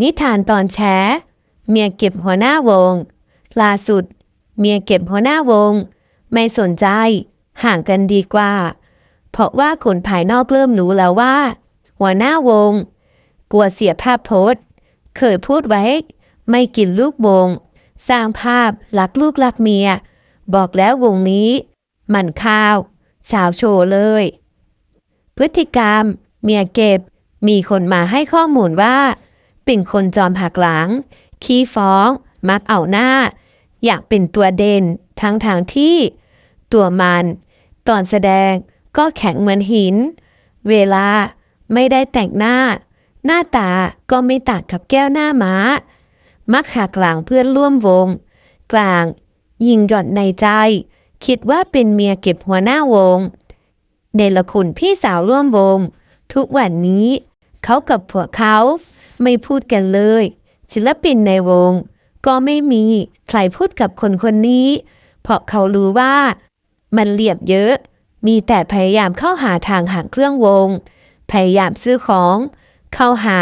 นิทานตอนแชเมียเก็บหัวหน้าวง ล่าสุด เมียเก็บหัวหน้าวง ไม่สนใจ ห่างกันดีกว่า เพราะว่าคนภายนอกเริ่มรู้แล้วว่า หัวหน้าวง กลัวเสียภาพโพสเคยพูดไว้ ไม่กินลูกวง สร้างภาพรักลูกรักเมีย บอกแล้ววงนี้ มันข้าว ชาวโชว์เลย พฤติกรรม เมียเก็บ มีคนมาให้ข้อมูลว่า เป็นคนจอมหักหลัง ขี้ฟ้อง มักเอาหน้า อยากเป็นตัวเด่นทั้งทางที่ ตัวมัน ตอนแสดงก็แข็งเหมือนหิน เวลาไม่ได้แต่งหน้า หน้าตาก็ไม่ต่างกับแก้วหน้าม้า มักหักหลังเพื่อนร่วมวง กลางยิงหย่อนในใจ คิดว่าเป็นเมียเก็บหัวหน้าวงเนรคุณพี่สาวร่วมวง ทุกวันนี้ เขากับผัวเขา ไม่พูดกันเลย ศิลปินในวง ก็ไม่มีใครพูดกับคนคนนี้ เพราะเขารู้ว่ามันเหลียมเยอะ มีแต่พยายามเข้าหาทางหางเครื่องวง พยายามซื้อของ เข้าหา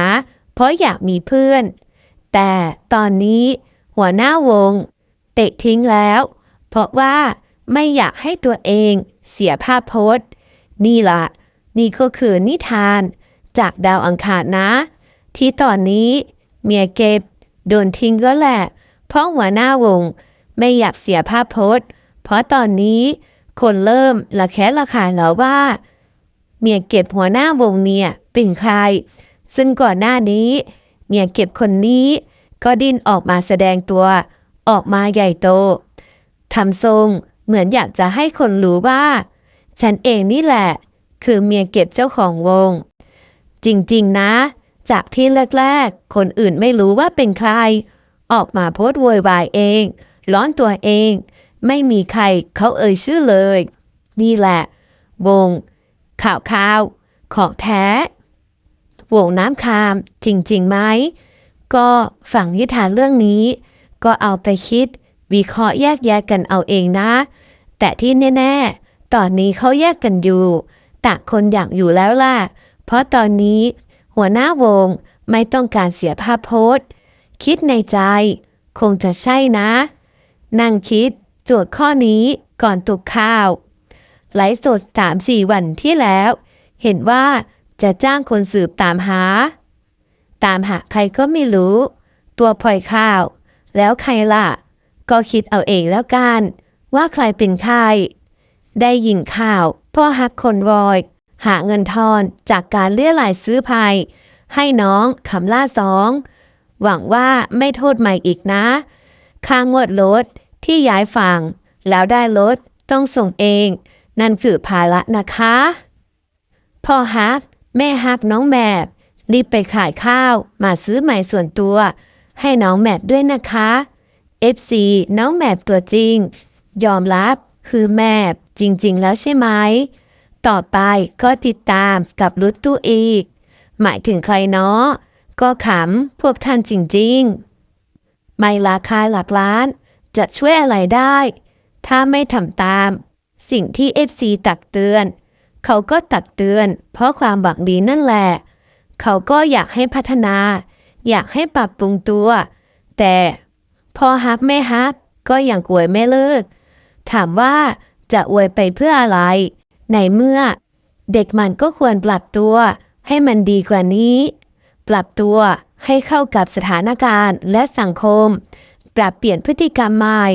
เพราะอยากมีเพื่อน แต่ตอนนี้หัวหน้าวง เตะทิ้งแล้ว เพราะว่าไม่อยากให้ตัวเองเสียภาพโพสต์นี่ละนี่ก็คือนิทาน จากดาวอังคารนะ ที่ตอนนี้เมียเก็บโดนทิ้งก็แหละ เพราะหัวหน้าวง ไม่อยากเสียภาพโพสต์เพราะตอนนี้คนเริ่มละแคะละขายแล้วว่า เมียเก็บหัวหน้าวงเนี่ยเป็นใคร ซึ่งก่อนหน้านี้ เมียเก็บคนนี้ ก็ดิ้นออกมาแสดงตัว ออกมาใหญ่โตทำทรงเหมือนอยากจะให้คนรู้ว่า ฉันเองนี่แหละ คือเมียเก็บเจ้าของวง จริงๆนะ จากที่แรกๆ คนอื่นไม่รู้ว่าเป็นใคร ออกมาโพสต์โวยวายเอง ร้อนตัวเอง ไม่มีใครเขาเอ่ยชื่อเลย นี่แหละ วง ข่าวข่าวของแท้ วงน้ำคามจริงๆไหม ก็ฝั่งนิทานเรื่องนี้ ก็เอาไปคิด วิเคราะห์แยกแยะกันเอาเองนะ แต่ที่แน่ๆ ตอนนี้เขาแยกกันอยู่ต่างคนอยากอยู่แล้วล่ะ เพราะตอนนี้ หัวหน้าวงไม่ต้องการเสียภาพโพสคิดในใจ คงจะใช่นะ นั่งคิดจทย์ข้อนี้ก่อนตกข้าวไลฟ์สดสามสี่วันที่แล้ว เห็นว่าจะจ้างคนสืบตามหา ตามหาใครก็ไม่รู้ ตัวพลอยข้าว แล้วใครล่ะ ก็คิดเอาเองแล้วกัน ว่าใครเป็นใคร ได้ยินข่าวพ่อฮักคนวอย หาเงินทอนจากการเลี่ยหลายซื้อภัย ให้น้องคำล่าสอง หวังว่าไม่โทษใหม่อีกนะ ค่างวดรถที่ย้ายฝั่ง แล้วได้รถต้องส่งเอง นั่นคือภาระนะคะ พ่อฮัก แม่ฮักน้องแมบรีบไปขายข้าวมาซื้อใหม่ส่วนตัว ให้น้องแมบด้วยนะคะ FC น้องแมบตัวจริง ยอมรับคือแมบจริง ๆ แล้วใช่ไหม ต่อไปก็ติดตามกับรุดตู้อีก หมายถึงใครเนาะก็ขำพวกท่านจริงๆ ไม่ราคาหลักล้าน จะช่วยอะไรได้ ถ้าไม่ทำตาม สิ่งที่ FC ตักเตือน เขาก็ตักเตือน เพราะความหวังดีนั่นแหละ เขาก็อยากให้พัฒนา อยากให้ปรับปรุงตัว แต่พอฮักไม่ฮักก็ยังกวยไม่เลิก ถามว่าจะอวยไปเพื่ออะไร ในเมื่อ เด็กมันก็ควรปรับตัว ให้มันดีกว่านี้ ปรับตัวให้เข้ากับสถานการณ์และสังคม ปรับเปลี่ยนพฤติกรรมใหม่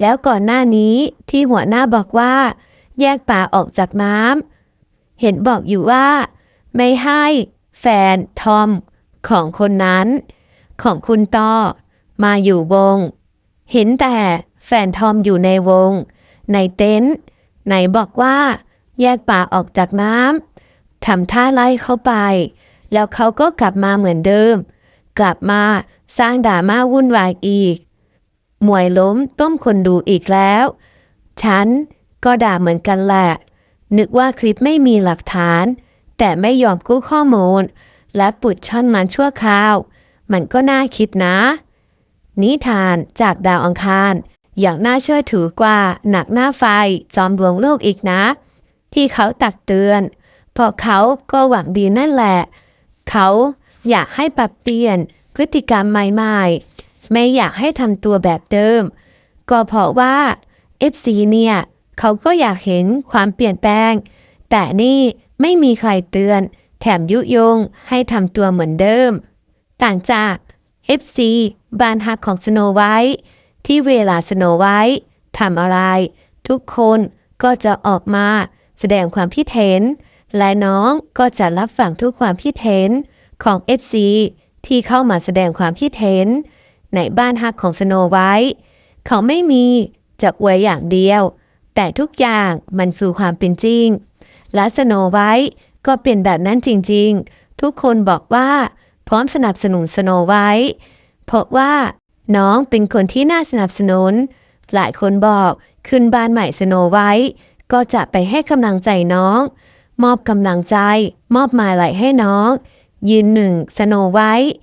แล้วก่อนหน้านี้ที่หัวหน้าบอกว่า แยกป่าออกจากน้ำเห็นบอกอยู่ว่า ไม่ให้แฟนทอม ของคนนั้น ของคุณต่อ มาอยู่วง เห็นแต่แฟนทอมอยู่ในวง ในเต็นท์ไหนบอกว่า แยกป่าออกจากน้ำทำท่าไล่เข้าไป แล้วเขาก็กลับมาเหมือนเดิม กลับมาสร้างดราม่าวุ่นวายอีก หมวยล้มต้มคนดูอีกแล้ว ฉันก็ด่าเหมือนกันแหละ นึกว่าคลิปไม่มีหลักฐาน แต่ไม่ยอมกู้ข้อมูล และปุดช่อนมันชั่วคราว มันก็น่าคิดนะ นิทานจากดาวอังคารอย่างน่าเชื่อถือกว่าหนักหน้าไฟจอมดวงโลกอีกนะ ที่เขาตักเตือนเพราะเขาก็หวังดีนั่นแหละ เขาอยากให้ปรับเปลี่ยนพฤติกรรมใหม่ๆ ไม่อยากให้ทำตัวแบบเดิม ก็เพราะว่า FC เนี่ย เขาก็อยากเห็นความเปลี่ยนแปลง แต่นี่ไม่มีใครเตือน แถมยุยงให้ทำตัวเหมือนเดิม ต่างจาก FC บานฮักของสโนไวท์ที่เวลาสโนไวท์ทำอะไร ทุกคนก็จะออกมา แสดงความคิดเห็น และน้องก็จะรับฟังทุกความคิดเห็นของ FC ที่เข้ามาแสดงความคิดเห็น ในบ้านฮักของสโนไวท์เขาไม่มีจะอวยอย่างเดียว แต่ทุกอย่างมันคือความเป็นจริง และสโนไวท์ก็เป็นแบบนั้นจริงๆ ทุกคนบอกว่าพร้อมสนับสนุนสโนไวท์เพราะว่าน้องเป็นคนที่น่าสนับสนุน หลายคนบอกขึ้นบ้านใหม่สโนไวท์ ก็จะไปให้กำลังใจน้อง มอบกำลังใจ มอบมาลัยให้น้อง ยืนหนึ่งสโนไวท์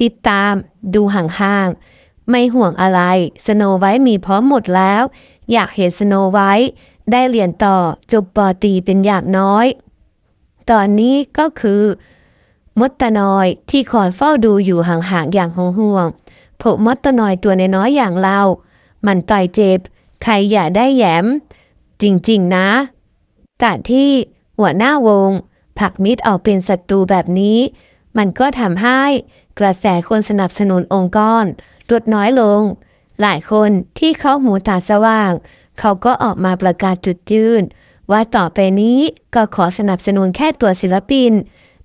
ติดตามดูห่างๆ ไม่ห่วงอะไรสโนไวท์มีพร้อมหมดแล้ว อยากเห็นสโนไวท์ได้เรียนต่อจบปอตีเป็นอย่างน้อย ตอนนี้ก็คือ มดตะนอยที่คอยเฝ้าดูอยู่ห่างๆอย่างห่วงๆผมมดตะนอยตัวน้อยๆอย่างเรา มันต่อยเจ็บ ใครอย่าได้แหยม จริงๆ นะ การที่หัวหน้าวงผักมิดออกเป็นศัตรูแบบนี้ มันก็ทำให้กระแสคนสนับสนุนองค์กรลดน้อยลง หลายคนที่เขาหูตาสว่าง เขาก็ออกมาประกาศจุดยืน ว่าต่อไปนี้ก็ขอสนับสนุนแค่ตัวศิลปิน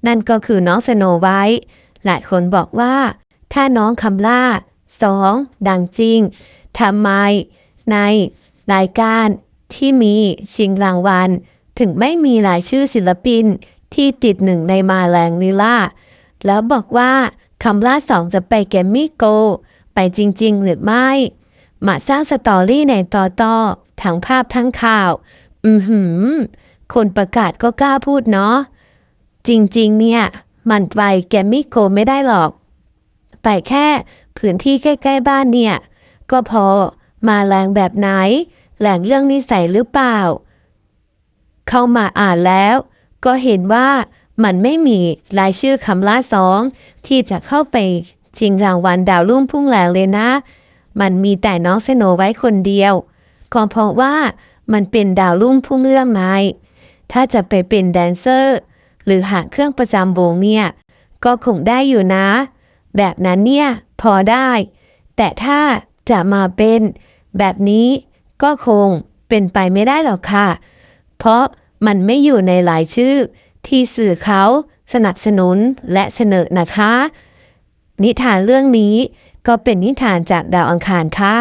นั่นก็คือน้องสโนไวท์หลายคนบอกว่า ถ้าน้องคำล่าสองดังจริงทำไมในรายการ ที่มีชิงรางวัล ถึงไม่มีรายชื่อศิลปินที่ติดหนึ่งในมาแรงนิล่า แล้วบอกว่าคำล่าสองจะไปแกมมี่โก ไปจริง ๆ หรือไม่ มาสร้างสตอรี่ในต่อต่อทั้งภาพทั้งข่าว อือหือ คนประกาศก็กล้าพูดเนาะ จริง ๆ เนี่ย มันไปแกมมี่โกไม่ได้หรอก ไปแค่พื้นที่ใกล้ ๆ บ้านเนี่ย ก็พอมาแรงแบบไหน แหล่งเรื่องนิสัยหรือเปล่า เข้ามาอ่านแล้ว ก็เห็นว่ามันไม่มีรายชื่อคำล่าสอง ที่จะเข้าไปชิงรางวัลดาวรุ่งพุ่งแรงเลยนะ มันมีแต่น้องเซโนไว้คนเดียวก็เพราะว่ามันเป็นดาวรุ่งพุ่งเรื่องไม้ถ้าจะไปเป็นแดนเซอร์ หรือหาเครื่องประจำวงเนี่ย ก็คงได้อยู่นะ แบบนั้นเนี่ย พอได้ แต่ถ้าจะมาเป็นแบบนี้ ก็คงเป็นไปไม่ได้หรอกค่ะ เพราะมันไม่อยู่ในหลายชื่อ ที่สื่อเขาสนับสนุนและเสนอนะคะ นิทานเรื่องนี้ก็เป็นนิทานจากดาวอังคารค่ะ